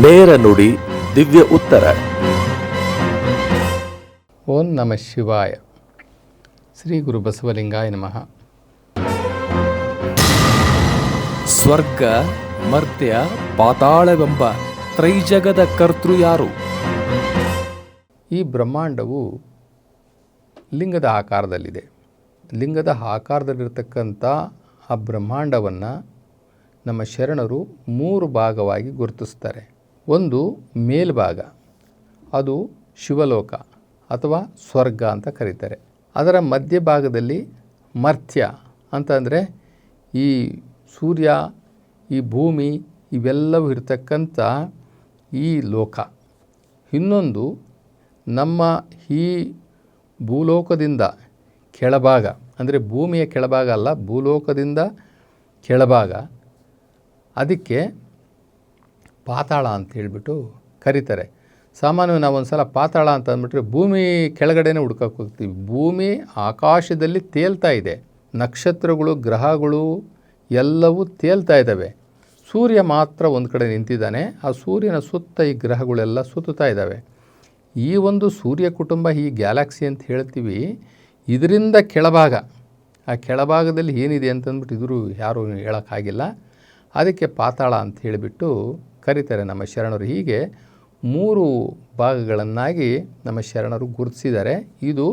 ನೇರ ನುಡಿ ದಿವ್ಯ ಉತ್ತರ. ಓಂ ನಮ ಶಿವಾಯ. ಶ್ರೀ ಗುರು ಬಸವಲಿಂಗಾಯ ನಮಃ. ಸ್ವರ್ಗ ಮರ್ತ್ಯ ಪಾತಾಳವೆಂಬ ತ್ರೈಜಗದ ಕರ್ತೃ ಯಾರು? ಈ ಬ್ರಹ್ಮಾಂಡವು ಲಿಂಗದ ಆಕಾರದಲ್ಲಿದೆ. ಲಿಂಗದ ಆಕಾರದಲ್ಲಿರ್ತಕ್ಕಂಥ ಆ ಬ್ರಹ್ಮಾಂಡವನ್ನು ನಮ್ಮ ಶರಣರು ಮೂರು ಭಾಗವಾಗಿ ಗುರುತಿಸ್ತಾರೆ. ಒಂದು ಮೇಲ್ಭಾಗ. ಅದು ಶಿವಲೋಕ ಅಥವಾ ಸ್ವರ್ಗ ಅಂತ ಕರೀತಾರೆ. ಅದರ ಮಧ್ಯಭಾಗದಲ್ಲಿ ಮರ್ತ್ಯ ಅಂತಂದರೆ ಈ ಸೂರ್ಯ, ಈ ಭೂಮಿ ಇವೆಲ್ಲವೂ ಇರತಕ್ಕಂಥ ಈ ಲೋಕ. ಇನ್ನೊಂದು ನಮ್ಮ ಈ ಭೂಲೋಕದಿಂದ ಕೆಳಭಾಗ ಅಂದರೆ ಭೂಮಿಯ ಕೆಳಭಾಗ ಅಲ್ಲ, ಭೂಲೋಕದಿಂದ ಕೆಳಭಾಗ. ಅದಕ್ಕೆ ಪಾತಾಳ ಅಂತ ಹೇಳಿಬಿಟ್ಟು ಕರೀತಾರೆ. ಸಾಮಾನ್ಯವಾಗಿ ನಾವು ಒಂದು ಸಲ ಪಾತಾಳ ಅಂತ ಅಂದ್ಬಿಟ್ರೆ ಭೂಮಿ ಕೆಳಗಡೆನೇ ಹುಡ್ಕಕ್ಕೆ ಹೋಗ್ತೀವಿ. ಭೂಮಿ ಆಕಾಶದಲ್ಲಿ ತೇಲ್ತಾ ಇದೆ. ನಕ್ಷತ್ರಗಳು, ಗ್ರಹಗಳು ಎಲ್ಲವೂ ತೇಲ್ತಾ ಇದ್ದಾವೆ. ಸೂರ್ಯ ಮಾತ್ರ ಒಂದು ಕಡೆ ನಿಂತಿದ್ದಾನೆ. ಆ ಸೂರ್ಯನ ಸುತ್ತ ಈ ಗ್ರಹಗಳೆಲ್ಲ ಸುತ್ತುತ್ತಾ ಇದ್ದಾವೆ. ಈ ಒಂದು ಸೂರ್ಯ ಕುಟುಂಬ ಈ ಗ್ಯಾಲಕ್ಸಿ ಅಂತ ಹೇಳ್ತೀವಿ. ಇದರಿಂದ ಕೆಳಭಾಗ. ಆ ಕೆಳಭಾಗದಲ್ಲಿ ಏನಿದೆ ಅಂತಂದ್ಬಿಟ್ಟು ಇದ್ರೂ ಯಾರೂ ಹೇಳೋಕ್ಕಾಗಿಲ್ಲ. ಅದಕ್ಕೆ ಪಾತಾಳ ಅಂತ ಹೇಳಿಬಿಟ್ಟು ಕರೀತಾರೆ ನಮ್ಮ ಶರಣರು. ಹೀಗೆ ಮೂರು ಭಾಗಗಳನ್ನಾಗಿ ನಮ್ಮ ಶರಣರು ಗುರುತಿಸಿದ್ದಾರೆ. ಇದು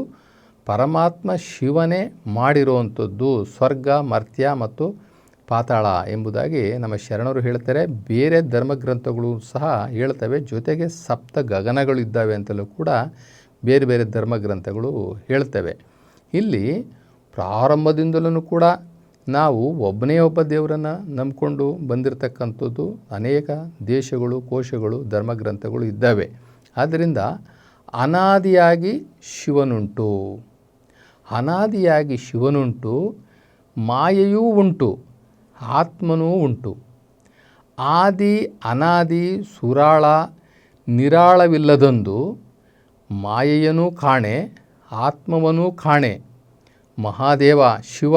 ಪರಮಾತ್ಮ ಶಿವನೇ ಮಾಡಿರುವಂಥದ್ದು ಸ್ವರ್ಗ, ಮರ್ತ್ಯ ಮತ್ತು ಪಾತಾಳ ಎಂಬುದಾಗಿ ನಮ್ಮ ಶರಣರು ಹೇಳ್ತಾರೆ. ಬೇರೆ ಧರ್ಮಗ್ರಂಥಗಳು ಸಹ ಹೇಳ್ತವೆ. ಜೊತೆಗೆ ಸಪ್ತ ಗಗನಗಳು ಇದ್ದಾವೆ ಅಂತಲೂ ಕೂಡ ಬೇರೆ ಬೇರೆ ಧರ್ಮಗ್ರಂಥಗಳು ಹೇಳ್ತವೆ. ಇಲ್ಲಿ ಪ್ರಾರಂಭದಿಂದಲೂ ಕೂಡ ನಾವು ಒಬ್ಬನೇ ಒಬ್ಬ ದೇವರನ್ನು ನಂಬಿಕೊಂಡು ಬಂದಿರತಕ್ಕಂಥದ್ದು ಅನೇಕ ದೇಶಗಳು, ಕೋಶಗಳು, ಧರ್ಮಗ್ರಂಥಗಳು ಇದ್ದಾವೆ. ಆದ್ದರಿಂದ ಅನಾದಿಯಾಗಿ ಶಿವನುಂಟು. ಅನಾದಿಯಾಗಿ ಶಿವನುಂಟು, ಮಾಯೆಯೂ ಉಂಟು, ಆತ್ಮನೂ ಉಂಟು. ಆದಿ, ಅನಾದಿ, ಸುರಾಳ, ನಿರಾಳವಿಲ್ಲದೊಂದು ಮಾಯೆಯನೂ ಕಾಣೆ, ಆತ್ಮವನೂ ಕಾಣೆ. ಮಹಾದೇವ, ಶಿವ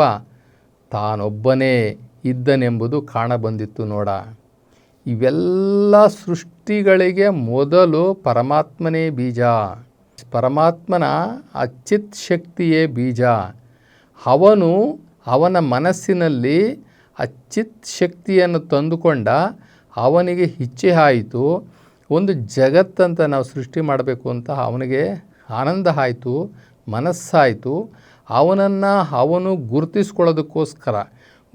ತಾನೊಬ್ಬನೇ ಇದ್ದನೆಂಬುದು ಕಾಣಬಂದಿತ್ತು ನೋಡ. ಇವೆಲ್ಲ ಸೃಷ್ಟಿಗಳಿಗೆ ಮೊದಲು ಪರಮಾತ್ಮನೇ ಬೀಜ. ಪರಮಾತ್ಮನ ಅಚ್ಚಿತ್ ಶಕ್ತಿಯೇ ಬೀಜ. ಅವನು ಅವನ ಮನಸ್ಸಿನಲ್ಲಿ ಅಚ್ಚಿತ್ ಶಕ್ತಿಯನ್ನು ತಂದುಕೊಂಡ ಅವನಿಗೆ ಇಚ್ಛೆ ಆಯಿತು. ಒಂದು ಜಗತ್ತಂತ ನಾವು ಸೃಷ್ಟಿ ಮಾಡಬೇಕು ಅಂತ ಅವನಿಗೆ ಆನಂದ ಆಯಿತು, ಮನಸ್ಸಾಯಿತು. ಅವನನ್ನು ಅವನು ಗುರುತಿಸ್ಕೊಳ್ಳೋದಕ್ಕೋಸ್ಕರ.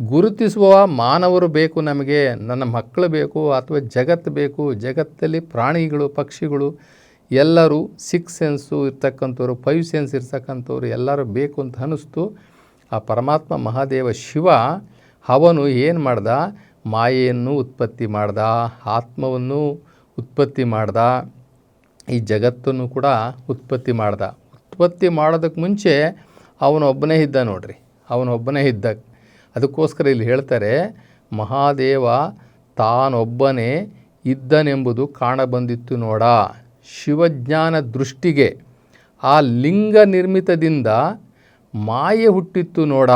ಗುರುತಿಸುವ ಮಾನವರು ಬೇಕು ನಮಗೆ, ನನ್ನ ಮಕ್ಕಳು ಬೇಕು ಅಥವಾ ಜಗತ್ತು ಬೇಕು, ಜಗತ್ತಲ್ಲಿ ಪ್ರಾಣಿಗಳು, ಪಕ್ಷಿಗಳು, ಎಲ್ಲರೂ ಸಿಕ್ಸ್ ಸೆನ್ಸು ಇರ್ತಕ್ಕಂಥವ್ರು ಫೈವ್ ಸೆನ್ಸ್ ಇರ್ತಕ್ಕಂಥವ್ರು ಎಲ್ಲರೂ ಬೇಕು ಅಂತ ಅನ್ನಿಸ್ತು. ಆ ಪರಮಾತ್ಮ ಮಹಾದೇವ ಶಿವ, ಅವನು ಏನು ಮಾಡ್ದ? ಮಾಯೆಯನ್ನು ಉತ್ಪತ್ತಿ ಮಾಡ್ದ, ಆತ್ಮವನ್ನು ಉತ್ಪತ್ತಿ ಮಾಡ್ದ, ಈ ಜಗತ್ತನ್ನು ಕೂಡ ಉತ್ಪತ್ತಿ ಮಾಡ್ದ. ಉತ್ಪತ್ತಿ ಮಾಡೋದಕ್ಕೆ ಮುಂಚೆ ಅವನೊಬ್ಬನೇ ಇದ್ದ ನೋಡ್ರಿ. ಅವನೊಬ್ಬನೇ ಇದ್ದ ಅದಕ್ಕೋಸ್ಕರ ಇಲ್ಲಿ ಹೇಳ್ತಾರೆ, ಮಹಾದೇವ ತಾನೊಬ್ಬನೇ ಇದ್ದನೆಂಬುದು ಕಾಣಬಂದಿತ್ತು ನೋಡ. ಶಿವಜ್ಞಾನ ದೃಷ್ಟಿಗೆ ಆ ಲಿಂಗ ನಿರ್ಮಿತದಿಂದ ಮಾಯೆ ಹುಟ್ಟಿತ್ತು ನೋಡ.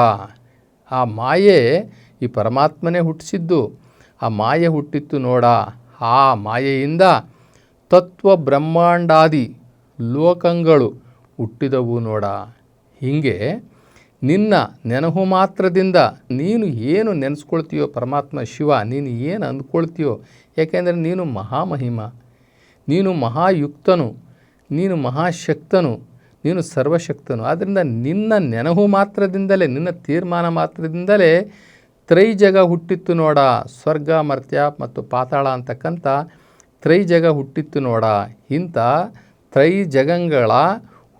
ಆ ಮಾಯೆ ಈ ಪರಮಾತ್ಮನೇ ಹುಟ್ಟಿಸಿದ್ದು. ಆ ಮಾಯೆ ಹುಟ್ಟಿತ್ತು ನೋಡ. ಆ ಮಾಯೆಯಿಂದ ತತ್ವ ಬ್ರಹ್ಮಾಂಡಾದಿ ಲೋಕಗಳು ಹುಟ್ಟಿದವು ನೋಡ. ಹೀಗೆ ನಿನ್ನ ನೆನಹು ಮಾತ್ರದಿಂದ ನೀನು ಏನು ನೆನೆಸ್ಕೊಳ್ತೀಯೋ ಪರಮಾತ್ಮ ಶಿವ, ನೀನು ಏನು ಅಂದ್ಕೊಳ್ತೀಯೋ, ಯಾಕೆಂದರೆ ನೀನು ಮಹಾಮಹಿಮ, ನೀನು ಮಹಾಯುಕ್ತನು, ನೀನು ಮಹಾಶಕ್ತನು, ನೀನು ಸರ್ವಶಕ್ತನು. ಆದ್ದರಿಂದ ನಿನ್ನ ನೆನಹು ಮಾತ್ರದಿಂದಲೇ, ನಿನ್ನ ತೀರ್ಮಾನ ಮಾತ್ರದಿಂದಲೇ ತ್ರೈಜಗ ಹುಟ್ಟಿತ್ತು ನೋಡ, ಸ್ವರ್ಗ, ಮರ್ತ್ಯ ಮತ್ತು ಪಾತಾಳ ಅಂತಕ್ಕಂಥ ತ್ರೈಜಗ ಹುಟ್ಟಿತ್ತು ನೋಡ. ಇಂಥ ತ್ರೈಜಗಂಗಳ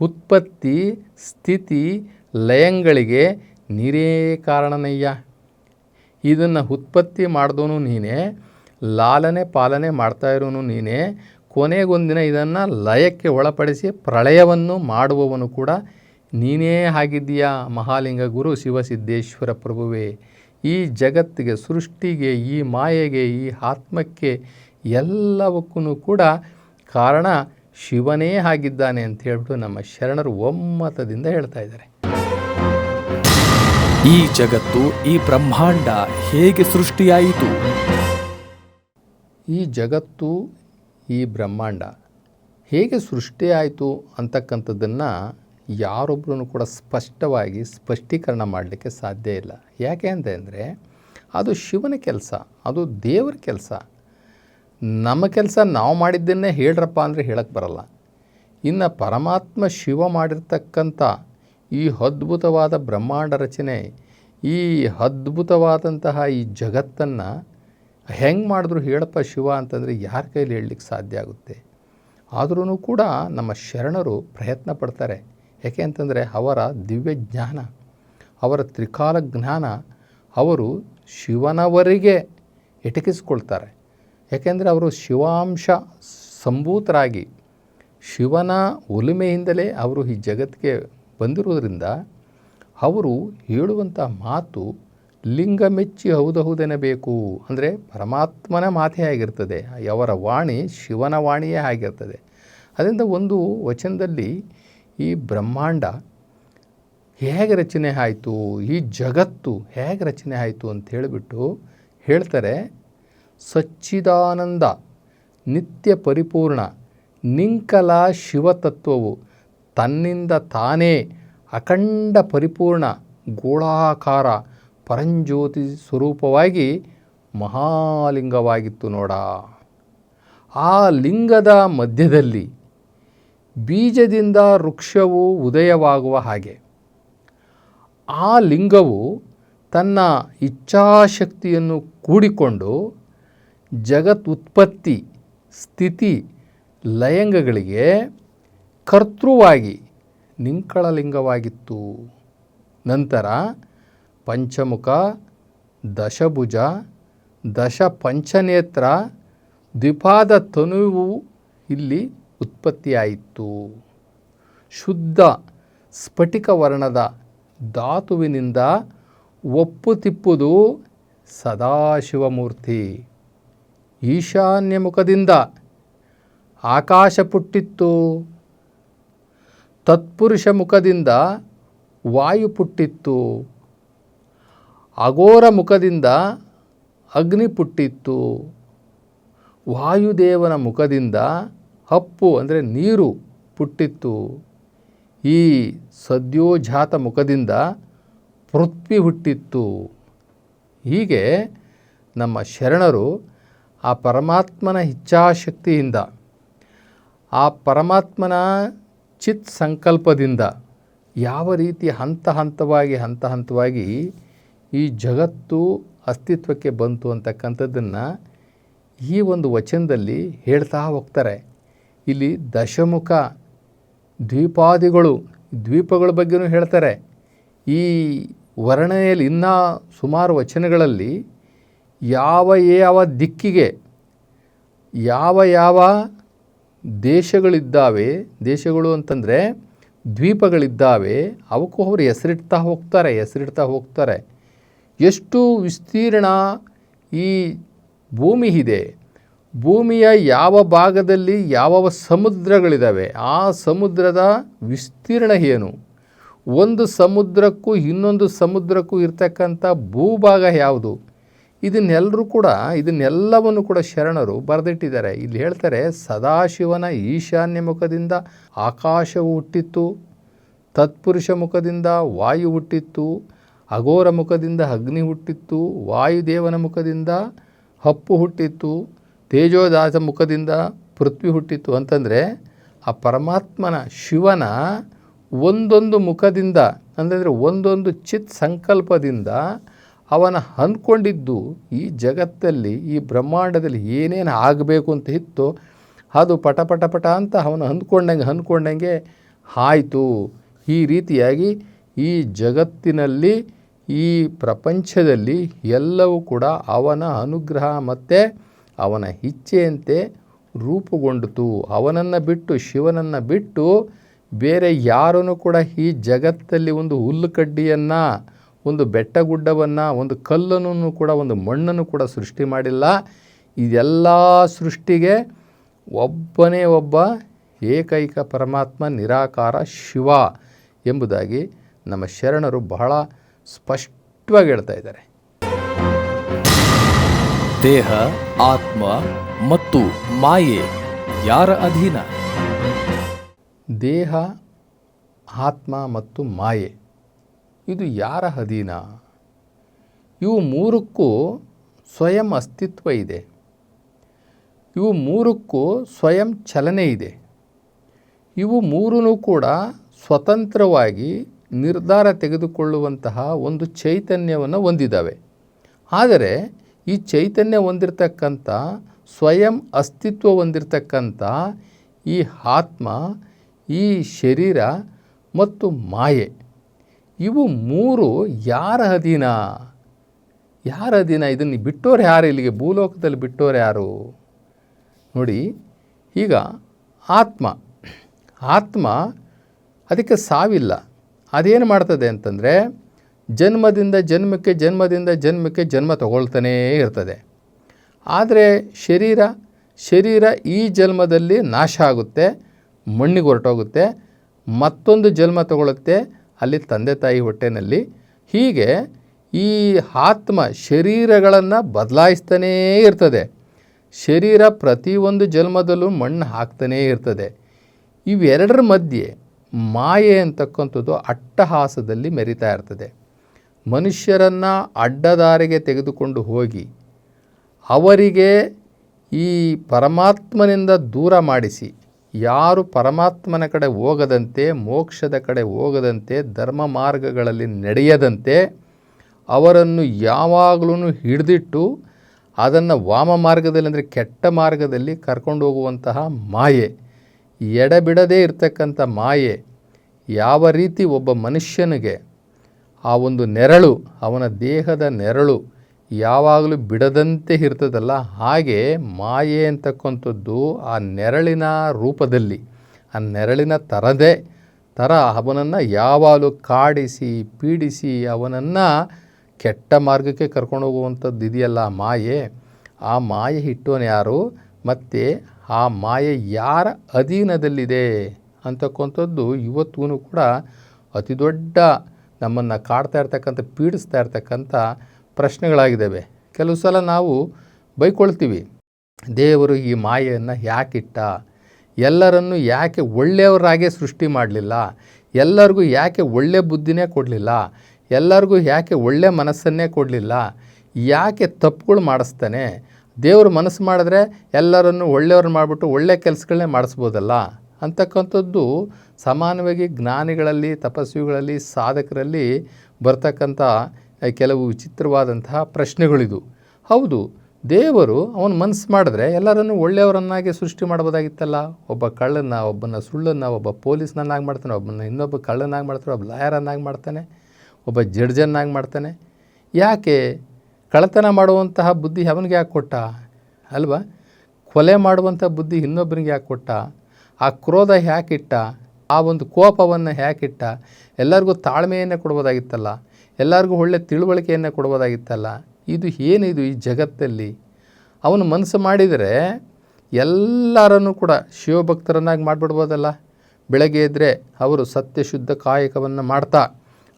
ಉತ್ಪತ್ತಿ ಸ್ಥಿತಿ ಲಯಗಳಿಗೆ ನೀರೇ ಕಾರಣನಯ್ಯ. ಇದನ್ನು ಉತ್ಪತ್ತಿ ಮಾಡಿದವನು ನೀನೇ, ಲಾಲನೆ ಪಾಲನೆ ಮಾಡ್ತಾ ಇರೋನು ನೀನೇ, ಕೊನೆಗೊಂದಿನ ಇದನ್ನು ಲಯಕ್ಕೆ ಒಳಪಡಿಸಿ ಪ್ರಳಯವನ್ನು ಮಾಡುವವನು ಕೂಡ ನೀನೇ ಆಗಿದ್ದೀಯಾ ಮಹಾಲಿಂಗ ಗುರು ಶಿವಸಿದ್ದೇಶ್ವರ ಪ್ರಭುವೇ. ಈ ಜಗತ್ತಿಗೆ ಸೃಷ್ಟಿಗೆ, ಈ ಮಾಯೆಗೆ, ಈ ಆತ್ಮಕ್ಕೆ ಎಲ್ಲವಕ್ಕೂ ಕೂಡ ಕಾರಣ ಶಿವನೇ ಆಗಿದ್ದಾನೆ ಅಂತ ಹೇಳ್ಬಿಟ್ಟು ನಮ್ಮ ಶರಣರು ಒಮ್ಮತದಿಂದ ಹೇಳ್ತಾ ಇದ್ದಾರೆ. ಈ ಜಗತ್ತು ಈ ಬ್ರಹ್ಮಾಂಡ ಹೇಗೆ ಸೃಷ್ಟಿಯಾಯಿತು? ಈ ಜಗತ್ತು ಈ ಬ್ರಹ್ಮಾಂಡ ಹೇಗೆ ಸೃಷ್ಟಿಯಾಯಿತು ಅಂತಕ್ಕಂಥದ್ದನ್ನು ಯಾರೊಬ್ಬರೂ ಕೂಡ ಸ್ಪಷ್ಟವಾಗಿ ಸ್ಪಷ್ಟೀಕರಣ ಮಾಡಲಿಕ್ಕೆ ಸಾಧ್ಯ ಇಲ್ಲ. ಯಾಕೆ ಅಂತಂದರೆ ಅದು ಶಿವನ ಕೆಲಸ ಅದು ದೇವರ ಕೆಲಸ. ನಮ್ಮ ಕೆಲಸ ನಾವು ಮಾಡಿದ್ದನ್ನೇ ಹೇಳ್ರಪ್ಪ ಅಂದರೆ ಹೇಳಕ್ಕೆ ಬರಲ್ಲ. ಇನ್ನು ಪರಮಾತ್ಮ ಶಿವ ಮಾಡಿರ್ತಕ್ಕಂಥ ಈ ಅದ್ಭುತವಾದ ಬ್ರಹ್ಮಾಂಡ ರಚನೆ, ಈ ಅದ್ಭುತವಾದಂತಹ ಈ ಜಗತ್ತನ್ನು ಹೆಂಗೆ ಮಾಡಿದ್ರು ಹೇಳಪ್ಪ ಶಿವ ಅಂತಂದರೆ ಯಾರ ಕೈಲಿ ಹೇಳಲಿಕ್ಕೆ ಸಾಧ್ಯ ಆಗುತ್ತೆ? ಆದ್ರೂ ಕೂಡ ನಮ್ಮ ಶರಣರು ಪ್ರಯತ್ನ ಪಡ್ತಾರೆ. ಯಾಕೆ ಅಂತಂದರೆ ಅವರ ದಿವ್ಯ ಜ್ಞಾನ, ಅವರ ತ್ರಿಕಾಲ ಜ್ಞಾನ ಅವರು ಶಿವನವರಿಗೆ ಎಟಕಿಸ್ಕೊಳ್ತಾರೆ. ಯಾಕೆಂದರೆ ಅವರು ಶಿವಾಂಶ ಸಂಭೂತರಾಗಿ ಶಿವನ ಒಲುಮೆಯಿಂದಲೇ ಅವರು ಈ ಜಗತ್ತಿಗೆ ಬಂದಿರೋದ್ರಿಂದ ಅವರು ಹೇಳುವಂಥ ಮಾತು ಲಿಂಗ ಮೆಚ್ಚಿ ಹೌದಹುದೆನಬೇಕು ಅಂದರೆ ಪರಮಾತ್ಮನ ಮಾತೇ ಆಗಿರ್ತದೆ. ಅವರ ವಾಣಿ ಶಿವನ ವಾಣಿಯೇ ಆಗಿರ್ತದೆ. ಅದರಿಂದ ಒಂದು ವಚನದಲ್ಲಿ ಈ ಬ್ರಹ್ಮಾಂಡ ಹೇಗೆ ರಚನೆ ಆಯಿತು, ಈ ಜಗತ್ತು ಹೇಗೆ ರಚನೆ ಆಯಿತು ಅಂತ ಹೇಳಿಬಿಟ್ಟು ಹೇಳ್ತಾರೆ. ಸಚ್ಚಿದಾನಂದ, ನಿತ್ಯ ಪರಿಪೂರ್ಣ, ನಿಂಕಲ ಶಿವತತ್ವವು ತನ್ನಿಂದ ತಾನೇ ಅಖಂಡ ಪರಿಪೂರ್ಣ, ಗೋಳಾಕಾರ, ಪರಂಜ್ಯೋತಿ ಸ್ವರೂಪವಾಗಿ ಮಹಾಲಿಂಗವಾಗಿತ್ತು ನೋಡ. ಆ ಲಿಂಗದ ಮಧ್ಯದಲ್ಲಿ ಬೀಜದಿಂದ ವೃಕ್ಷವು ಉದಯವಾಗುವ ಹಾಗೆ ಆ ಲಿಂಗವು ತನ್ನ ಇಚ್ಛಾಶಕ್ತಿಯನ್ನು ಕೂಡಿಕೊಂಡು ಜಗತ್ ಉತ್ಪತ್ತಿ, ಸ್ಥಿತಿ, ಲಯಂಗಗಳಿಗೆ ಕರ್ತೃವಾಗಿ ನಿಂಕಳಲಿಂಗವಾಗಿತ್ತು. ನಂತರ ಪಂಚಮುಖ, ದಶಭುಜ ದಶ ಪಂಚನೇತ್ರ ದ್ವಿಪಾದ ತನುವು ಇಲ್ಲಿ ಉತ್ಪತ್ತಿಯಾಯಿತು. ಶುದ್ಧ ಸ್ಫಟಿಕ ವರ್ಣದ ಧಾತುವಿನಿಂದ ಒಪ್ಪು ತಿಪ್ಪುದು ಸದಾಶಿವಮೂರ್ತಿ. ಈಶಾನ್ಯ ಮುಖದಿಂದ ಆಕಾಶ ಪುಟ್ಟಿತ್ತು. ತತ್ಪುರುಷ ಮುಖದಿಂದ ವಾಯು ಪುಟ್ಟಿತ್ತು. ಅಘೋರ ಮುಖದಿಂದ ಅಗ್ನಿ ಪುಟ್ಟಿತ್ತು. ವಾಯುದೇವನ ಮುಖದಿಂದ ಹಪ್ಪು, ಅಂದರೆ ನೀರು ಪುಟ್ಟಿತ್ತು. ಈ ಸದ್ಯೋಜಾತ ಮುಖದಿಂದ ಪೃಥ್ವಿ ಹುಟ್ಟಿತ್ತು. ಹೀಗೆ ನಮ್ಮ ಶರಣರು ಆ ಪರಮಾತ್ಮನ ಇಚ್ಛಾಶಕ್ತಿಯಿಂದ, ಆ ಪರಮಾತ್ಮನ ಚಿತ್ ಸಂಕಲ್ಪದಿಂದ ಯಾವ ರೀತಿ ಹಂತ ಹಂತವಾಗಿ ಹಂತ ಹಂತವಾಗಿ ಈ ಜಗತ್ತು ಅಸ್ತಿತ್ವಕ್ಕೆ ಬಂತು ಅಂತಕ್ಕಂಥದ್ದನ್ನು ಈ ಒಂದು ವಚನದಲ್ಲಿ ಹೇಳ್ತಾ ಹೋಗ್ತಾರೆ. ಇಲ್ಲಿ ದಶಮುಖ ದ್ವೀಪಾದಿಗಳು, ದ್ವೀಪಗಳ ಬಗ್ಗೆಯೂ ಹೇಳ್ತಾರೆ. ಈ ವರ್ಣನೆಯಲ್ಲಿ ಇನ್ನೂ ಸುಮಾರು ವಚನಗಳಲ್ಲಿ ಯಾವ ಯಾವ ದಿಕ್ಕಿಗೆ, ಯಾವ ಯಾವ ದೇಶಗಳಿದ್ದಾವೆ, ದೇಶಗಳು ಅಂತಂದರೆ ದ್ವೀಪಗಳಿದ್ದಾವೆ, ಅವಕ್ಕೂ ಅವರು ಹೆಸರಿಡ್ತಾ ಹೋಗ್ತಾರೆ ಹೆಸರಿಡ್ತಾ ಹೋಗ್ತಾರೆ. ಎಷ್ಟು ವಿಸ್ತೀರ್ಣ ಈ ಭೂಮಿ ಇದೆ. ಭೂಮಿಯ ಯಾವ ಭಾಗದಲ್ಲಿ ಯಾವ ಸಮುದ್ರಗಳಿದ್ದಾವೆ ಆ ಸಮುದ್ರದ ವಿಸ್ತೀರ್ಣ ಏನು? ಒಂದು ಸಮುದ್ರಕ್ಕೂ ಇನ್ನೊಂದು ಸಮುದ್ರಕ್ಕೂ ಇರ್ತಕ್ಕಂಥ ಭೂಭಾಗ ಯಾವುದು? ಇದನ್ನೆಲ್ಲರೂ ಕೂಡ, ಇದನ್ನೆಲ್ಲವನ್ನು ಕೂಡ ಶರಣರು ಬರೆದಿಟ್ಟಿದ್ದಾರೆ. ಇಲ್ಲಿ ಹೇಳ್ತಾರೆ, ಸದಾಶಿವನ ಈಶಾನ್ಯ ಮುಖದಿಂದ ಆಕಾಶವು ಹುಟ್ಟಿತ್ತು, ತತ್ಪುರುಷ ಮುಖದಿಂದ ವಾಯು ಹುಟ್ಟಿತ್ತು, ಅಘೋರ ಮುಖದಿಂದ ಅಗ್ನಿ ಹುಟ್ಟಿತ್ತು, ವಾಯುದೇವನ ಮುಖದಿಂದ ಹಪ್ಪು ಹುಟ್ಟಿತ್ತು, ತೇಜೋದಾಸ ಮುಖದಿಂದ ಪೃಥ್ವಿ ಹುಟ್ಟಿತ್ತು. ಅಂತಂದರೆ, ಆ ಪರಮಾತ್ಮನ, ಶಿವನ ಒಂದೊಂದು ಮುಖದಿಂದ ಅಂತಂದರೆ ಒಂದೊಂದು ಚಿತ್ ಸಂಕಲ್ಪದಿಂದ ಅವನ ಅಂದ್ಕೊಂಡಿದ್ದು ಈ ಜಗತ್ತಲ್ಲಿ, ಈ ಬ್ರಹ್ಮಾಂಡದಲ್ಲಿ ಏನೇನು ಆಗಬೇಕು ಅಂತ ಇತ್ತು ಅದು ಪಟ ಪಟ ಪಟ ಅಂತ ಅವನು ಅಂದ್ಕೊಂಡಂಗೆ ಅಂದ್ಕೊಂಡಂಗೆ ಆಯಿತು. ಈ ರೀತಿಯಾಗಿ ಈ ಜಗತ್ತಿನಲ್ಲಿ, ಈ ಪ್ರಪಂಚದಲ್ಲಿ ಎಲ್ಲವೂ ಕೂಡ ಅವನ ಅನುಗ್ರಹ ಮತ್ತು ಅವನ ಇಚ್ಛೆಯಂತೆ ರೂಪುಗೊಂಡಿತು. ಅವನನ್ನು ಬಿಟ್ಟು, ಶಿವನನ್ನು ಬಿಟ್ಟು ಬೇರೆ ಯಾರನ್ನು ಕೂಡ ಈ ಜಗತ್ತಲ್ಲಿ ಒಂದು ಹುಲ್ಲು ಕಡ್ಡಿಯನ್ನು ಒಂದು ಬೆಟ್ಟ ಗುಡ್ಡವನ್ನು ಒಂದು ಕಲ್ಲನ್ನು ಕೂಡ ಒಂದು ಮಣ್ಣನ್ನು ಕೂಡ ಸೃಷ್ಟಿ ಮಾಡಿಲ್ಲ. ಇದೆಲ್ಲ ಸೃಷ್ಟಿಗೆ ಒಬ್ಬನೇ ಒಬ್ಬ ಏಕೈಕ ಪರಮಾತ್ಮ ನಿರಾಕಾರ ಶಿವ ಎಂಬುದಾಗಿ ನಮ್ಮ ಶರಣರು ಬಹಳ ಸ್ಪಷ್ಟವಾಗಿ ಹೇಳ್ತಾ ಇದ್ದಾರೆ. ದೇಹ ಆತ್ಮ ಮತ್ತು ಮಾಯೆ ಯಾರ ಅಧೀನ? ದೇಹ ಆತ್ಮ ಮತ್ತು ಮಾಯೆ. ಇದು ಯಾರ ಅಧೀನ ಇವು ಮೂರಕ್ಕೂ ಸ್ವಯಂ ಅಸ್ತಿತ್ವ ಇದೆ. ಇವು ಮೂರಕ್ಕೂ ಸ್ವಯಂ ಚಲನೆ ಇದೆ. ಇವು ಮೂರೂ ಕೂಡ ಸ್ವತಂತ್ರವಾಗಿ ನಿರ್ಧಾರ ತೆಗೆದುಕೊಳ್ಳುವಂತಹ ಒಂದು ಚೈತನ್ಯವನ್ನು ಹೊಂದಿದ್ದಾವೆ. ಆದರೆ ಈ ಚೈತನ್ಯ ಹೊಂದಿರತಕ್ಕಂಥ, ಸ್ವಯಂ ಅಸ್ತಿತ್ವ ಹೊಂದಿರತಕ್ಕಂಥ ಈ ಆತ್ಮ, ಈ ಶರೀರ ಮತ್ತು ಮಾಯೆ ಇವು ಮೂರು ಯಾರ ಅಧೀನ? ಯಾರ ಅಧೀನ? ಇದನ್ನು ಬಿಟ್ಟೋರು ಯಾರು? ಇಲ್ಲಿಗೆ ಭೂಲೋಕದಲ್ಲಿ ಬಿಟ್ಟೋರು ಯಾರು? ನೋಡಿ, ಈಗ ಆತ್ಮ. ಆತ್ಮ ಅದಕ್ಕೆ ಸಾವಿಲ್ಲ. ಅದೇನು ಮಾಡ್ತದೆ ಅಂತಂದರೆ, ಜನ್ಮದಿಂದ ಜನ್ಮಕ್ಕೆ ಜನ್ಮದಿಂದ ಜನ್ಮಕ್ಕೆ ಜನ್ಮ ತಗೊಳ್ತಾನೇ ಇರ್ತದೆ. ಆದರೆ ಶರೀರ ಶರೀರ ಈ ಜನ್ಮದಲ್ಲಿ ನಾಶ ಆಗುತ್ತೆ, ಮಣ್ಣಿಗೆ ಹೊರಟೋಗುತ್ತೆ, ಮತ್ತೊಂದು ಜನ್ಮ ತಗೊಳ್ಳುತ್ತೆ ಅಲ್ಲಿ ತಂದೆ ತಾಯಿ ಹೊಟ್ಟೆನಲ್ಲಿ ಹೀಗೆ ಈ ಆತ್ಮ ಶರೀರಗಳನ್ನು ಬದಲಾಯಿಸ್ತಾನೇ ಇರ್ತದೆ. ಶರೀರ ಪ್ರತಿಯೊಂದು ಜನ್ಮದಲ್ಲೂ ಮಣ್ಣು ಹಾಕ್ತಾನೇ ಇರ್ತದೆ. ಇವೆರಡರ ಮಧ್ಯೆ ಮಾಯೆ ಅಂತಕ್ಕಂಥದ್ದು ಅಟ್ಟಹಾಸದಲ್ಲಿ ಮೆರಿತಾ ಇರ್ತದೆ. ಮನುಷ್ಯರನ್ನು ಅಡ್ಡದಾರಿಗೆ ತೆಗೆದುಕೊಂಡು ಹೋಗಿ ಅವರಿಗೆ ಈ ಪರಮಾತ್ಮನಿಂದ ದೂರ ಮಾಡಿಸಿ ಯಾರು ಪರಮಾತ್ಮನ ಕಡೆ ಹೋಗದಂತೆ, ಮೋಕ್ಷದ ಕಡೆ ಹೋಗದಂತೆ, ಧರ್ಮ ಮಾರ್ಗಗಳಲ್ಲಿ ನಡೆಯದಂತೆ ಅವರನ್ನು ಯಾವಾಗಲೂ ಹಿಡಿದಿಟ್ಟು ಅದನ್ನು ವಾಮ ಮಾರ್ಗದಲ್ಲಿ ಅಂದರೆ ಕೆಟ್ಟ ಮಾರ್ಗದಲ್ಲಿ ಕರ್ಕೊಂಡು ಹೋಗುವಂತಹ ಮಾಯೆ. ಎಡಬಿಡದೇ ಇರತಕ್ಕಂಥ ಮಾಯೆ ಯಾವ ರೀತಿ ಒಬ್ಬ ಮನುಷ್ಯನಿಗೆ ಆ ಒಂದು ನೆರಳು, ಅವನ ದೇಹದ ನೆರಳು ಯಾವಾಗಲೂ ಬಿಡದಂತೆ ಇರ್ತದಲ್ಲ, ಹಾಗೆ ಮಾಯೆ ಅಂತಕ್ಕಂಥದ್ದು ಆ ನೆರಳಿನ ರೂಪದಲ್ಲಿ, ಆ ನೆರಳಿನ ಥರದೇ ಥರ ಅವನನ್ನು ಯಾವಾಗಲೂ ಕಾಡಿಸಿ, ಪೀಡಿಸಿ ಅವನನ್ನು ಕೆಟ್ಟ ಮಾರ್ಗಕ್ಕೆ ಕರ್ಕೊಂಡು ಹೋಗುವಂಥದ್ದು ಇದೆಯಲ್ಲ ಮಾಯೆ. ಆ ಮಾಯೆ ಹಿಟ್ಟೋನು ಯಾರು? ಮತ್ತು ಆ ಮಾಯೆ ಯಾರ ಅಧೀನದಲ್ಲಿದೆ ಅಂತಕ್ಕಂಥದ್ದು ಇವತ್ತೂ ಕೂಡ ಅತಿ ದೊಡ್ಡ ನಮ್ಮನ್ನು ಕಾಡ್ತಾ ಇರ್ತಕ್ಕಂಥ, ಪೀಡಿಸ್ತಾ ಇರ್ತಕ್ಕಂಥ ಪ್ರಶ್ನೆಗಳಾಗಿದ್ದಾವೆ. ಕೆಲವು ಸಲ ನಾವು ಬೈಕೊಳ್ತೀವಿ, ದೇವರು ಈ ಮಾಯೆಯನ್ನು ಯಾಕಿಟ್ಟ? ಎಲ್ಲರನ್ನು ಯಾಕೆ ಒಳ್ಳೆಯವರಾಗೆ ಸೃಷ್ಟಿ ಮಾಡಲಿಲ್ಲ? ಎಲ್ಲರಿಗೂ ಯಾಕೆ ಒಳ್ಳೆ ಬುದ್ಧಿನೇ ಕೊಡಲಿಲ್ಲ? ಎಲ್ಲರಿಗೂ ಯಾಕೆ ಒಳ್ಳೆ ಮನಸ್ಸನ್ನೇ ಕೊಡಲಿಲ್ಲ? ಯಾಕೆ ತಪ್ಪುಗಳು ಮಾಡಿಸ್ತಾನೆ? ದೇವರು ಮನಸ್ಸು ಮಾಡಿದ್ರೆ ಎಲ್ಲರನ್ನು ಒಳ್ಳೆಯವ್ರನ್ನ ಮಾಡಿಬಿಟ್ಟು ಒಳ್ಳೆ ಕೆಲಸಗಳನ್ನೇ ಮಾಡಿಸ್ಬೋದಲ್ಲ? ಅಂತಕ್ಕಂಥದ್ದು ಸಮಾನವಾಗಿ ಜ್ಞಾನಿಗಳಲ್ಲಿ, ತಪಸ್ವಿಗಳಲ್ಲಿ, ಸಾಧಕರಲ್ಲಿ ಬರ್ತಕ್ಕಂಥ ಕೆಲವು ವಿಚಿತ್ರವಾದಂತಹ ಪ್ರಶ್ನೆಗಳಿದು. ಹೌದು, ದೇವರು ಅವನು ಮನಸ್ಸು ಮಾಡಿದ್ರೆ ಎಲ್ಲರನ್ನು ಒಳ್ಳೆಯವರನ್ನಾಗಿ ಸೃಷ್ಟಿ ಮಾಡ್ಬೋದಾಗಿತ್ತಲ್ಲ. ಒಬ್ಬ ಕಳ್ಳನ್ನು, ಒಬ್ಬನ ಸುಳ್ಳನ್ನು, ಒಬ್ಬ ಪೊಲೀಸ್ನನ್ನಾಗಿ ಮಾಡ್ತಾನೆ, ಒಬ್ಬನ ಇನ್ನೊಬ್ಬ ಕಳ್ಳನಾಗಿ ಮಾಡ್ತಾನೆ, ಒಬ್ಬ ಲಾಯರನ್ನಾಗಿ ಮಾಡ್ತಾನೆ, ಒಬ್ಬ ಜಡ್ಜನ್ನಾಗಿ ಮಾಡ್ತಾನೆ. ಯಾಕೆ? ಕಳ್ಳತನ ಮಾಡುವಂತಹ ಬುದ್ಧಿ ಅವನಿಗೆ ಯಾಕೆ ಕೊಟ್ಟ? ಅಲ್ವಾ? ಕೊಲೆ ಮಾಡುವಂಥ ಬುದ್ಧಿ ಇನ್ನೊಬ್ಬನಿಗೆ ಯಾಕೆ ಕೊಟ್ಟ? ಆ ಕ್ರೋಧ ಯಾಕಿಟ್ಟ ಆ ಒಂದು ಕೋಪವನ್ನು ಯಾಕಿಟ್ಟ ಎಲ್ಲರಿಗೂ ತಾಳ್ಮೆಯನ್ನೇ ಕೊಡ್ಬೋದಾಗಿತ್ತಲ್ಲ. ಎಲ್ಲರಿಗೂ ಒಳ್ಳೆ ತಿಳುವಳಿಕೆಯನ್ನು ಕೊಡ್ಬೋದಾಗಿತ್ತಲ್ಲ? ಇದು ಏನಿದು ಈ ಜಗತ್ತಲ್ಲಿ? ಅವನು ಮನಸ್ಸು ಮಾಡಿದರೆ ಎಲ್ಲರನ್ನು ಕೂಡ ಶಿವಭಕ್ತರನ್ನಾಗಿ ಮಾಡಿಬಿಡ್ಬೋದಲ್ಲ? ಬೆಳಗ್ಗೆ ಇದ್ದರೆ ಅವರು ಸತ್ಯಶುದ್ಧ ಕಾಯಕವನ್ನು ಮಾಡ್ತಾ,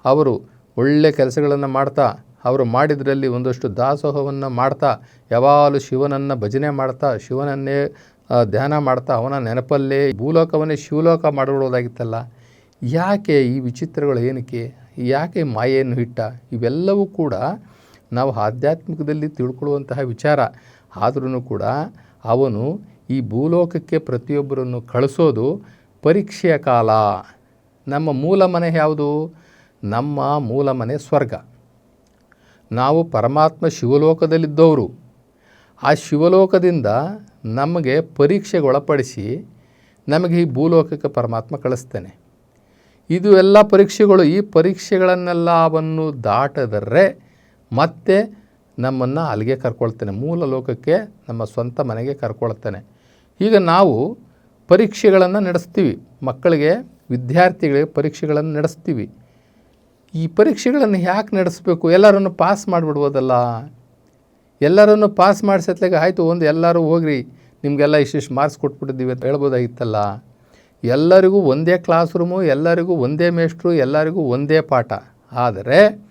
ಅವರು ಒಳ್ಳೆ ಕೆಲಸಗಳನ್ನು ಮಾಡ್ತಾ, ಅವರು ಮಾಡಿದ್ರಲ್ಲಿ ಒಂದಷ್ಟು ದಾಸೋಹವನ್ನು ಮಾಡ್ತಾ, ಯಾವಾಗಲೂ ಶಿವನನ್ನು ಭಜನೆ ಮಾಡ್ತಾ, ಶಿವನನ್ನೇ ಧ್ಯಾನ ಮಾಡ್ತಾ, ಅವನ ನೆನಪಲ್ಲೇ ಭೂಲೋಕವನ್ನೇ ಶಿವಲೋಕ ಮಾಡಿಬಿಡೋದಾಗಿತ್ತಲ್ಲ ಯಾಕೆ ಈ ವಿಚಿತ್ರಗಳು ಏನಕ್ಕೆ? ಯಾಕೆ ಮಾಯೆಯನ್ನು ಇಟ್ಟ? ಇವೆಲ್ಲವೂ ಕೂಡ ನಾವು ಆಧ್ಯಾತ್ಮಿಕದಲ್ಲಿ ತಿಳ್ಕೊಳ್ಳುವಂತಹ ವಿಚಾರ. ಆದ್ರೂ ಕೂಡ ಅವನು ಈ ಭೂಲೋಕಕ್ಕೆ ಪ್ರತಿಯೊಬ್ಬರನ್ನು ಕಳಿಸೋದು ಪರೀಕ್ಷೆಯ ಕಾಲ. ನಮ್ಮ ಮೂಲ ಮನೆ ಯಾವುದು? ನಮ್ಮ ಮೂಲ ಮನೆ ಸ್ವರ್ಗ. ನಾವು ಪರಮಾತ್ಮ ಶಿವಲೋಕದಲ್ಲಿದ್ದವರು. ಆ ಶಿವಲೋಕದಿಂದ ನಮಗೆ ಪರೀಕ್ಷೆಗೊಳಪಡಿಸಿ ನಮಗೆ ಈ ಭೂಲೋಕಕ್ಕೆ ಪರಮಾತ್ಮ ಕಳಿಸ್ತಾನೆ. ಇದು ಎಲ್ಲ ಪರೀಕ್ಷೆಗಳು, ಈ ಪರೀಕ್ಷೆಗಳನ್ನೆಲ್ಲ ಅವನ್ನು ದಾಟದರೆ ಮತ್ತೆ ನಮ್ಮನ್ನು ಅಲ್ಲಿಗೆ ಕರ್ಕೊಳ್ತಾನೆ, ಮೂಲ ಲೋಕಕ್ಕೆ ನಮ್ಮ ಸ್ವಂತ ಮನೆಗೆ ಕರ್ಕೊಳ್ತಾನೆ. ಈಗ ನಾವು ಪರೀಕ್ಷೆಗಳನ್ನು ನಡೆಸ್ತೀವಿ, ಮಕ್ಕಳಿಗೆ, ವಿದ್ಯಾರ್ಥಿಗಳಿಗೆ ಪರೀಕ್ಷೆಗಳನ್ನು ನಡೆಸ್ತೀವಿ. ಈ ಪರೀಕ್ಷೆಗಳನ್ನು ಯಾಕೆ ನಡೆಸಬೇಕು? ಎಲ್ಲರನ್ನು ಪಾಸ್ ಮಾಡಿಬಿಡ್ಬೋದಲ್ಲ? ಎಲ್ಲರನ್ನು ಪಾಸ್ ಮಾಡಿಸತ್ಲಾಗ ಆಯಿತು, ಒಂದು ಎಲ್ಲರೂ ಹೋಗ್ರಿ, ನಿಮಗೆಲ್ಲ ಇಷ್ಟಿಷ್ಟು ಮಾರ್ಕ್ಸ್ ಕೊಟ್ಬಿಟ್ಟಿದ್ದೀವಿ ಅಂತ ಹೇಳ್ಬೋದಾಗಿತ್ತಲ್ಲ? ಎಲ್ಲರಿಗೂ ಒಂದೇ ಕ್ಲಾಸ್ ರೂಮು ಎಲ್ಲರಿಗೂ ಒಂದೇ ಮೇಷ್ಟ್ರು ಎಲ್ಲರಿಗೂ ಒಂದೇ ಪಾಠ. ಆದರೆ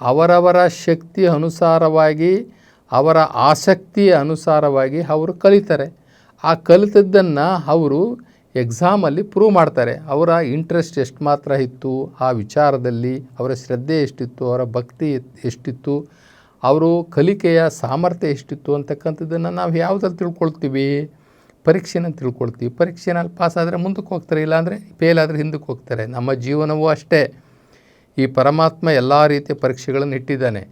ಅವರವರ ಶಕ್ತಿ ಅನುಸಾರವಾಗಿ, ಅವರ ಆಸಕ್ತಿಯ ಅನುಸಾರವಾಗಿ ಅವರು ಕಲಿತಾರೆ. ಆ ಕಲಿತದ್ದನ್ನು ಅವರು ಎಕ್ಸಾಮಲ್ಲಿ ಪ್ರೂವ್ ಮಾಡ್ತಾರೆ. ಅವರ ಇಂಟ್ರೆಸ್ಟ್ ಎಷ್ಟು ಮಾತ್ರ ಇತ್ತು, ಆ ವಿಚಾರದಲ್ಲಿ, ಅವರ ಶ್ರದ್ಧೆ ಎಷ್ಟಿತ್ತು, ಅವರ ಭಕ್ತಿ ಎಷ್ಟಿತ್ತು, ಅವರು ಕಲಿಕೆಯ ಸಾಮರ್ಥ್ಯ ಎಷ್ಟಿತ್ತು ಅಂತಕ್ಕಂಥದ್ದನ್ನು ನಾವು ಯಾವುದ್ರಲ್ಲಿ ತಿಳ್ಕೊಳ್ತೀವಿ? ಪರೀಕ್ಷೆನ ತಿಳ್ಕೊಳ್ತೀವಿ. ಪರೀಕ್ಷೆನಲ್ಲಿ ಪಾಸ್ ಆದರೆ ಮುಂದಕ್ಕೆ ಹೋಗ್ತಾರೆ, ಇಲ್ಲಾಂದರೆ ಫೇಲ್ ಆದರೆ ಹಿಂದಕ್ಕೆ ಹೋಗ್ತಾರೆ. ನಮ್ಮ ಜೀವನವೂ ಅಷ್ಟೇ. ಈ ಪರಮಾತ್ಮ ಎಲ್ಲ ರೀತಿಯ ಪರೀಕ್ಷೆಗಳನ್ನು ಇಟ್ಟಿದ್ದಾನೆ.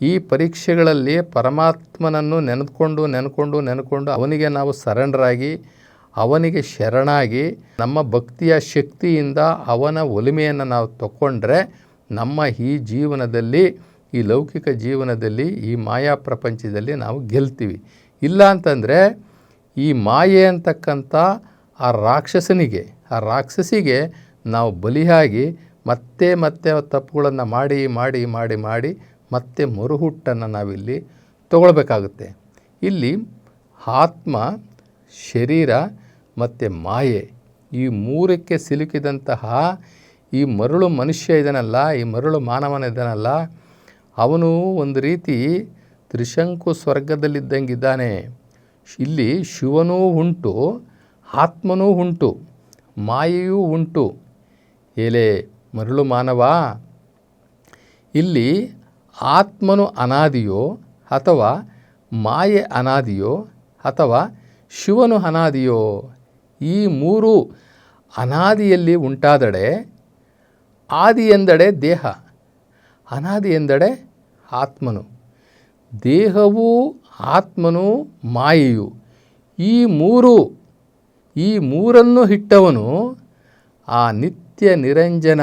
ಈ ಪರೀಕ್ಷೆಗಳಲ್ಲಿ ಪರಮಾತ್ಮನನ್ನು ನೆನೆದುಕೊಂಡು, ನೆನ್ಕೊಂಡು ನೆನ್ಕೊಂಡು ಅವನಿಗೆ ನಾವು ಸರೆಂಡರ್ ಆಗಿ, ಅವನಿಗೆ ಶರಣಾಗಿ, ನಮ್ಮ ಭಕ್ತಿಯ ಶಕ್ತಿಯಿಂದ ಅವನ ಒಲಿಮೆಯನ್ನು ನಾವು ತಗೊಂಡ್ರೆ ನಮ್ಮ ಈ ಜೀವನದಲ್ಲಿ, ಈ ಲೌಕಿಕ ಜೀವನದಲ್ಲಿ, ಈ ಮಾಯಾ ಪ್ರಪಂಚದಲ್ಲಿ ನಾವು ಗೆಲ್ತೀವಿ. ಇಲ್ಲ ಅಂತಂದರೆ ಈ ಮಾಯೆ ಅಂತಕ್ಕಂಥ ಆ ರಾಕ್ಷಸನಿಗೆ, ಆ ರಾಕ್ಷಸಿಗೆ ನಾವು ಬಲಿಯಾಗಿ ಮತ್ತೆ ಮತ್ತೆ ತಪ್ಪುಗಳನ್ನು ಮಾಡಿ ಮಾಡಿ ಮಾಡಿ ಮಾಡಿ ಮತ್ತೆ ಮರುಹುಟ್ಟನ್ನು ನಾವಿಲ್ಲಿ ತಗೊಳ್ಬೇಕಾಗುತ್ತೆ. ಇಲ್ಲಿ ಆತ್ಮ, ಶರೀರ ಮತ್ತು ಮಾಯೆ ಈ ಮೂರಕ್ಕೆ ಸಿಲುಕಿದಂತಹ ಈ ಮರಳು ಮನುಷ್ಯ ಇದನಲ್ಲ, ಈ ಮರಳು ಮಾನವನ ಇದನಲ್ಲ, ಅವನು ಒಂದು ರೀತಿ ತ್ರಿಶಂಕು ಸ್ವರ್ಗದಲ್ಲಿದ್ದಂಗಿದ್ದಾನೆ ಇಲ್ಲಿ ಶಿವನೂ ಉಂಟು, ಆತ್ಮನೂ ಉಂಟು, ಮಾಯೆಯೂ ಉಂಟು. ಎಲೆ ಮರಳು ಮಾನವ? ಇಲ್ಲಿ ಆತ್ಮನು ಅನಾದಿಯೋ ಅಥವಾ ಮಾಯೆ ಅನಾದಿಯೋ ಅಥವಾ ಶಿವನು ಅನಾದಿಯೋ? ಈ ಮೂರು ಅನಾದಿಯಲ್ಲಿ ಉಂಟಾದಡೆ ಆದಿ ಎಂದಡೆ ದೇಹ, ಅನಾದಿ ಎಂದಡೆ ಆತ್ಮನು. ದೇಹವು ಆತ್ಮನು ಮಾಯೆಯು. ಈ ಮೂರು, ಈ ಮೂರನ್ನು ಹಿಟ್ಟವನು ಆ ನಿತ್ಯ ನಿರಂಜನ,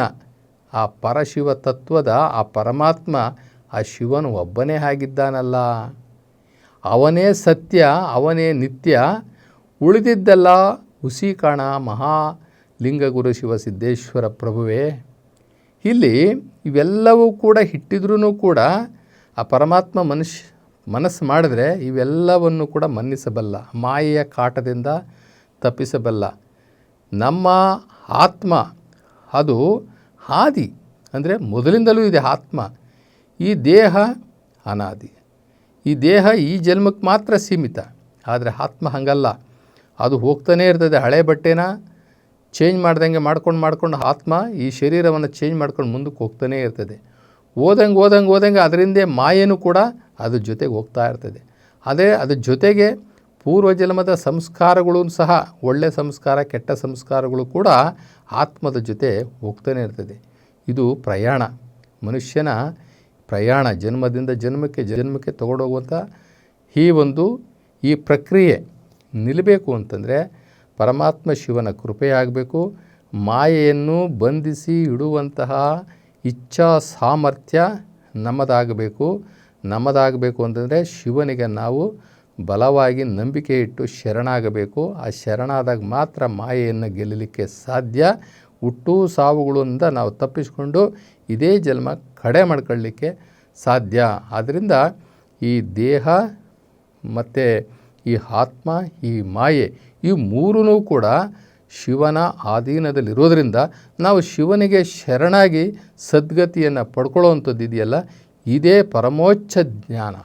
ಆ ಪರಶಿವ ತತ್ವದ, ಆ ಪರಮಾತ್ಮ, ಆ ಶಿವನು ಒಬ್ಬನೇ ಆಗಿದ್ದಾನಲ್ಲ. ಅವನೇ ಸತ್ಯ, ಅವನೇ ನಿತ್ಯ. ಉಳಿದಿದ್ದೆಲ್ಲ ಹುಸಿ ಕಾಣ ಮಹಾಲಿಂಗಗುರು ಶಿವ ಸಿದ್ದೇಶ್ವರ ಪ್ರಭುವೇ. ಇಲ್ಲಿ ಇವೆಲ್ಲವೂ ಕೂಡ ಹಿಟ್ಟಿದ್ರೂ ಕೂಡ ಆ ಪರಮಾತ್ಮ ಮನುಷ್ಯ ಮನಸ್ಸು ಮಾಡಿದ್ರೆ ಇವೆಲ್ಲವನ್ನು ಕೂಡ ಮನ್ನಿಸಬಲ್ಲ, ಮಾಯೆಯ ಕಾಟದಿಂದ ತಪ್ಪಿಸಬಲ್ಲ. ನಮ್ಮ ಆತ್ಮ, ಅದು ಆದಿ ಅಂದರೆ ಮೊದಲಿಂದಲೂ ಇದೆ ಆತ್ಮ. ಈ ದೇಹ ಅನಾದಿ. ಈ ದೇಹ ಈ ಜನ್ಮಕ್ಕೆ ಮಾತ್ರ ಸೀಮಿತ. ಆದರೆ ಆತ್ಮ ಹಾಗಲ್ಲ. ಅದು ಹೋಗ್ತಾನೇ ಇರ್ತದೆ, ಹಳೆ ಬಟ್ಟೆನ ಚೇಂಜ್ ಮಾಡ್ದಂಗೆ ಮಾಡ್ಕೊಂಡು ಮಾಡ್ಕೊಂಡು ಆತ್ಮ ಈ ಶರೀರವನ್ನು ಚೇಂಜ್ ಮಾಡ್ಕೊಂಡು ಮುಂದಕ್ಕೆ ಹೋಗ್ತಾನೇ ಇರ್ತದೆ. ಓದಂಗೆ ಓದಂಗೆ ಓದಂಗೆ ಅದರಿಂದೇ ಮಾಯೆನೂ ಕೂಡ ಅದ್ರ ಜೊತೆಗೆ ಹೋಗ್ತಾ ಇರ್ತದೆ. ಅದೇ ಅದ್ರ ಜೊತೆಗೆ ಪೂರ್ವಜನ್ಮದ ಸಂಸ್ಕಾರಗಳು ಸಹ ಒಳ್ಳೆಯ ಸಂಸ್ಕಾರ, ಕೆಟ್ಟ ಸಂಸ್ಕಾರಗಳು ಕೂಡ ಆತ್ಮದ ಜೊತೆ ಹೋಗ್ತಾನೆ ಇರ್ತದೆ. ಇದು ಪ್ರಯಾಣ. ಮನುಷ್ಯನ ಪ್ರಯಾಣ, ಜನ್ಮದಿಂದ ಜನ್ಮಕ್ಕೆ ಜನ್ಮಕ್ಕೆ ತಗೊಂಡೋಗುವಂಥ ಈ ಒಂದು ಈ ಪ್ರಕ್ರಿಯೆ ನಿಲ್ಲಬೇಕು ಅಂತಂದರೆ ಪರಮಾತ್ಮ ಶಿವನ ಕೃಪೆಯಾಗಬೇಕು ಮಾಯೆಯನ್ನು ಬಂಧಿಸಿ ಇಡುವಂತಹ ಇಚ್ಛಾ ಸಾಮರ್ಥ್ಯ ನಮ್ಮದಾಗಬೇಕು. ನಮ್ಮದಾಗಬೇಕು ಅಂತಂದರೆ ಶಿವನಿಗೆ ನಾವು ಬಲವಾಗಿ ನಂಬಿಕೆ ಇಟ್ಟು ಶರಣಾಗಬೇಕು. ಆ ಶರಣಾದಾಗ ಮಾತ್ರ ಮಾಯೆಯನ್ನು ಗೆಲ್ಲಲಿಕ್ಕೆ ಸಾಧ್ಯ. ಹುಟ್ಟು ಸಾವುಗಳಿಂದ ನಾವು ತಪ್ಪಿಸಿಕೊಂಡು ಇದೇ ಜನ್ಮ ಕಡೆ ಮಾಡ್ಕೊಳ್ಳಿಕ್ಕೆ ಸಾಧ್ಯ. ಆದ್ದರಿಂದ ಈ ದೇಹ ಮತ್ತು ಈ ಆತ್ಮ, ಈ ಮಾಯೆ, ಈ ಮೂರೂ ಕೂಡ ಶಿವನ ಆಧೀನದಲ್ಲಿರೋದರಿಂದ ನಾವು ಶಿವನಿಗೆ ಶರಣಾಗಿ ಸದ್ಗತಿಯನ್ನು ಪಡ್ಕೊಳ್ಳೋವಂಥದ್ದು ಇದೆಯಲ್ಲ? ಇದೇ ಪರಮೋಚ್ಚ ಜ್ಞಾನ